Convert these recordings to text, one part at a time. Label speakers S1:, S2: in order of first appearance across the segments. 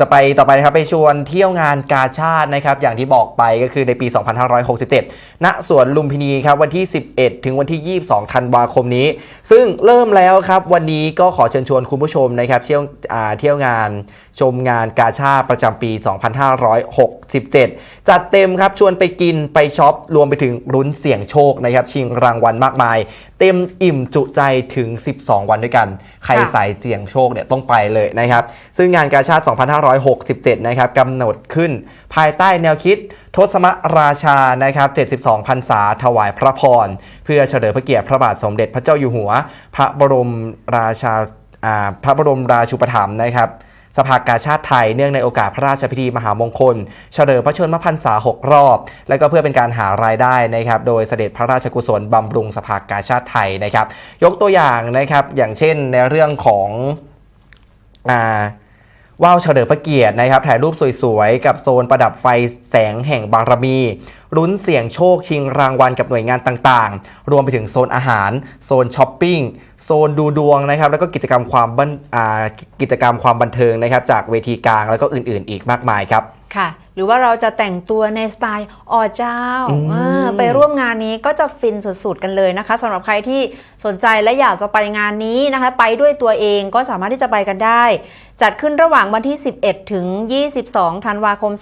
S1: จะไปต่อไปนะครับไปชวนเที่ยวงานกาชาตินะครับอย่างที่บอกไปก็คือในปี 2567 ณ สวนลุมพินีครับวันที่ 11 ถึงวันที่ 22 ธันวาคมนี้ ซึ่งเริ่มแล้วครับวันนี้ก็ขอเชิญชวนคุณผู้ชมนะครับเที่ยวอ่าเที่ยวงานชมงานกาชาติประจำปี 2567 จัดเต็มครับ ชวนไปกินไปช็อป รวมไปถึงลุ้นเสี่ยงโชคนะครับ ชิงรางวัลมากมาย เต็มอิ่มจุใจถึง 12 วันด้วยกัน ใคร
S2: ค่ะ
S1: สายเสี่ยงโชคเนี่ยต้องไปเลยนะครับ ซึ่งงานกาชาติ 2567 นะครับกำหนดขึ้น ภายใต้แนวคิดทศมราชานะครับ 72พรรษาถวายพระพร เพื่อเฉลิมพระเกียรติพระบาทสมเด็จพระเจ้าอยู่หัว พระบรมราชาอ่าพระบรมราชูปถัมภ์นะครับ สภากาชาติไทยเนื่องในโอกาสพระราชพิธีมหามงคล เฉลิมพระชนมพรรษา 6 รอบ และก็เพื่อเป็นการหารายได้นะครับโดยเสด็จพระราชกุศลบำรุงสภากาชาติไทยนะครับ ยกตัวอย่างนะครับอย่างเช่นในเรื่องของอ่า ว่าวเฉลิมพระเกียรตินะครับ ถ่ายรูปสวยๆ กับโซนประดับไฟแสงแห่งบารมีลุ้นเสี่ยงโชคชิงรางวัลกับหน่วยงานต่างๆ รวมไปถึงโซนอาหาร โซนช้อปปิ้ง โซนดูดวงนะครับ แล้วก็กิจกรรมความบันกิจกรรมความบันเทิงนะครับ จากเวทีกลางแล้วก็อื่นๆ อีกมากมายครับ
S2: ค่ะ หรือว่าเราจะแต่งตัวในสไตล์อเจ้า
S1: อืม
S2: อ่าไปร่วมงานนี้ก็จะฟินสุดๆกันเลยนะคะสำหรับใครที่สนใจและอยากจะไปงานนี้นะคะ ไปด้วยตัวเองก็สามารถที่จะไปกันได้ จัดขึ้นระหว่างวันที่ 11 ถึง 22 ธันวาคม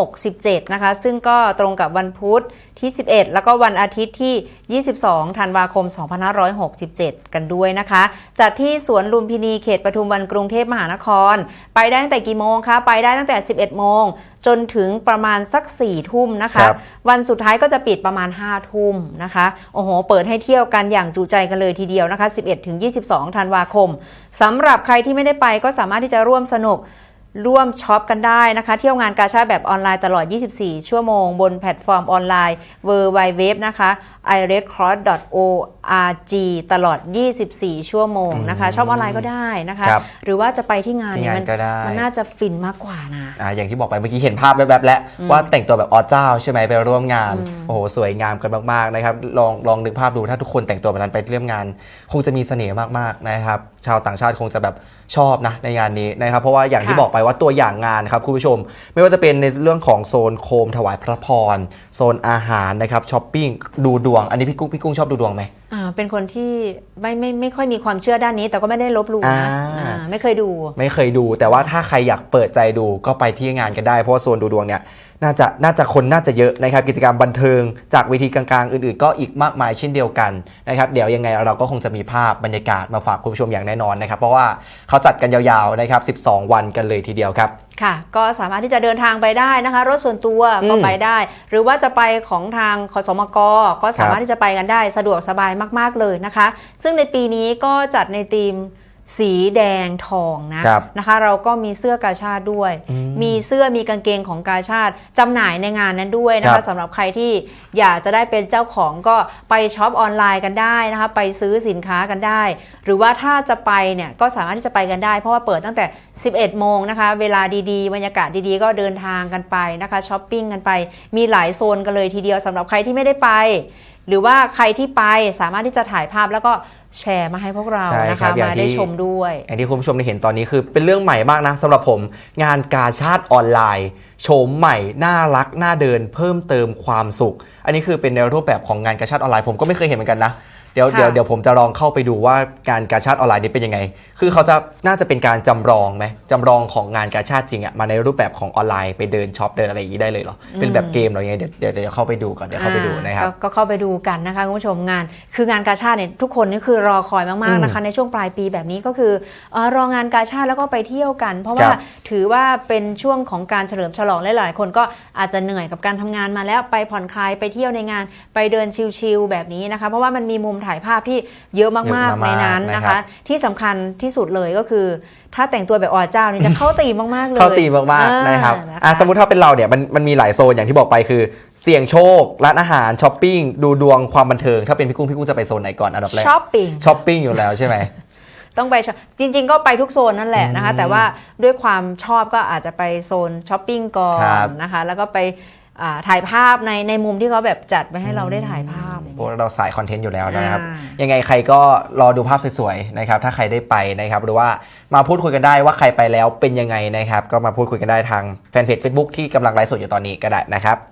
S2: 2567 นะคะ ซึ่งก็ตรงกับวันพุธที่ 11 แล้วก็วันอาทิตย์ที่ 22 ธันวาคม 2567 กันด้วยนะคะ จัดที่สวนลุมพินีเขตปทุมวันกรุงเทพมหานคร ไปได้ตั้งแต่กี่โมงคะ ไปได้ตั้งแต่ 11 โมง จนถึงประมาณสัก 4 ทุ่มนะคะ
S1: ครับ
S2: วันสุดท้ายก็จะปิดประมาณ 5 ทุ่มนะคะ โอ้โห เปิดให้เที่ยวกันอย่างจุใจกันเลยทีเดียวนะคะ 11 ถึง 22 ธันวาคม สำหรับใครที่ไม่ได้ไปก็สามารถที่จะร่วมสนุก ร่วมช็อปกันได้นะคะ เที่ยวงานกาชาดแบบออนไลน์ตลอด 24 ชั่วโมง บนแพลตฟอร์มออนไลน์ w w w นะคะ iredcross.org ตลอด 24 ชั่วโมงนะคะช็อปออนไลน์ก็ได้นะคะ
S1: ครับ
S2: หรือว่าจะไปที่งาน
S1: ที่
S2: เนี่ย
S1: งาน
S2: มัน
S1: ก็ได้
S2: มันน่าจะฟินมากกว่านะ
S1: อ่าอย่างที่บอกไปเมื่อกี้เห็นภาพแวบๆแล้วว่าแต่งตัวแบบอเจ้าใช่ไหมไปร่วมงาน โอ้โหสวยงามกันมากๆนะครับลองลองนึกภาพดูถ้าทุกคนแต่งตัวแบบนั้นไปร่วมงาน คงจะมีเสน่ห์มากๆนะครับ ชาวต่างชาติคงจะแบบ ชอบนะในงานนี้นะครับเพราะว่าอย่างที่
S2: ค่ะ
S1: บอกไปว่าตัวอย่างงานครับคุณผู้ชม ไม่ว่าจะเป็นในเรื่องของโซนโคมถวายพระพร โซนอาหารนะครับช้อปปิ้งดูดวง อันนี้พี่กุ้งพี่กุ้งชอบดูดวงไหม
S2: อ่าเป็นคนที่ไม่ไม่ไม่ค่อยมีความเชื่อด้านนี้ แต่ก็ไม่ได้ลบหลู่นะ
S1: อ่า
S2: อ่าไม่เคยดู
S1: ไม่เคยดู แต่ว่าถ้าใครอยากเปิดใจดูก็ไปที่งานกันได้ เพราะว่าโซนดูดวงเนี่ยน่าจะน่าจะคนน่าจะเยอะนะครับกิจกรรมบันเทิง จากเวทีกลางๆ อื่นๆ ก็อีกมากมายเช่นเดียวกันนะครับเดี๋ยวยังไงเราก็คงจะมีภาพบรรยากาศมาฝากคุณผู้ชมอย่างแน่นอนนะครับเพราะว่าเขาจัดกันยาวๆนะครับ 12 วันกันเลยทีเดียวครับ
S2: ค่ะ ก็สามารถที่จะเดินทางไปได้นะคะ รถส่วนตัวก็
S1: อืม
S2: ไปได้ หรือว่าจะไปของทางขสมกก็สามารถที่จะไปกันได้สะดวกสบายมาก ๆเลยนะคะ ซึ่งในปีนี้ก็จัดในธีม สีแดงทองนะครับนะคะ เราก็มีเสื้อกาชาติด้วย
S1: อืม
S2: มีเสื้อมีกางเกงของกาชาติจำหน่ายในงานนั้นด้วยนะ
S1: ครั
S2: คะ
S1: บ
S2: สำหรับใครที่อยากจะได้เป็นเจ้าของก็ไปช็อปออนไลน์กันได้นะคะ ไปซื้อสินค้ากันได้ หรือว่าถ้าจะไปเนี่ยก็สามารถที่จะไปกันได้ เพราะว่าเปิดตั้งแต่ 11 โมงนะคะ เวลาดีๆ บรรยากาศดีๆ ก็เดินทางกันไปนะคะช้อปปิ้งกันไปมีหลายโซนกันเลยทีเดียวสำหรับใครที่ไม่ได้ไป หรือว่าใครที่ไปสามารถที่จะถ่ายภาพแล้วก็แชร์มาให้พวกเรา
S1: ใช่
S2: นะ
S1: ครั
S2: คะ
S1: บอย่าง
S2: มาได้
S1: ที่
S2: ชมด้วย
S1: อย่างที่คุณผู้ชมได้เห็นตอนนี้คือเป็นเรื่องใหม่มากนะสำหรับผมงานกาชาติออนไลน์โฉมใหม่ น่ารัก น่าเดิน เพิ่มเติมความสุข อันนี้คือเป็นในรูปแบบของงานกาชาติออนไลน์ผมก็ไม่เคยเห็นเหมือนกันนะ เดี๋ยว
S2: ค่ะ
S1: เดี๋ยวเดี๋ยวผมจะลองเข้าไปดูว่าการกาชาติออนไลน์นี้เป็นยังไง คือเขาจะน่าจะเป็นการจำลองไหมจำลองของงานกาชาติจริงอะมาในรูปแบบของออนไลน์ไปเดินช็อปเดินอะไรอย่างนี้ได้เลยเหรอ เป็นแบบเกมเหรอยังไงเดี๋ยวเดี๋ยวเดี๋ยวเข้าไปดูก่อนเดี๋ยวเข้าไปดูนะครับ
S2: อ่าก็ก็เข้าไปดูกันนะคะคุณผู้ชมงาน คืองานกาชาติเนี่ยทุกคนนี่คือรอคอยมากๆนะคะในช่วงปลายปีแบบนี้ก็คือเออรองานกาชาติแล้วก็ไปเที่ยวกัน เพราะว่า
S1: ครับ
S2: ถือว่าเป็นช่วงของการเฉลิมฉลองและหลายๆคนก็อาจจะเหนื่อยกับการทำงานมาแล้วไปผ่อนคลายไปเที่ยวในงานไปเดินชิลๆแบบนี้นะคะ เพราะว่ามันมีมุมถ่ายภาพที่เยอะมาก
S1: เยอะ
S2: ๆ
S1: มากๆ
S2: ในนั้นนะ
S1: นะครั
S2: คะ
S1: บ
S2: ที่สำคัญที่สุดเลยก็คือ ถ้าแต่งตัวแบบอเจ้านี่จะเข้าตีมมากๆเลย
S1: เข้าตีมมากๆนะครับ
S2: อ่า
S1: อะสมมติถ้าเป็นเราเนี่ยมันมันมีหลายโซนอย่างที่บอกไปคือ เสี่ยงโชคร้านอาหารช้อปปิ้งดูดวงความบันเทิง ถ้าเป็นพี่กุ้งพี่กุ้งจะไปโซนไหนก่อนอันดับแรก
S2: ช้อปปิ้ง
S1: ช้อปปิ้งอยู่แล้วใช่ไหม
S2: ต้องไปช็อปจริง ๆ ก็ไปทุกโซนนั่นแหละนะคะ
S1: อืม
S2: แต่ว่าด้วยความชอบก็อาจจะไปโซนช้อปปิ้งก่อ
S1: ครั
S2: น
S1: บ
S2: นะคะ แล้วก็ไปอ่าถ่ายภาพในในมุมที่เขาแบบจัดไว้ให้เราได้ถ่ายภาพ
S1: พวกเราสายคอนเทนต์อยู่แล้วนะครับ
S2: อ่า
S1: ยังไงใครก็รอดูภาพสวยๆนะครับ ถ้าใครได้ไปนะครับ หรือว่ามาพูดคุยกันได้ว่าใครไปแล้วเป็นยังไงนะครับ ก็มาพูดคุยกันได้ทางแฟนเพจ Facebook ที่กำลังไลฟ์สดอยู่ตอนนี้ก็ได้นะครับ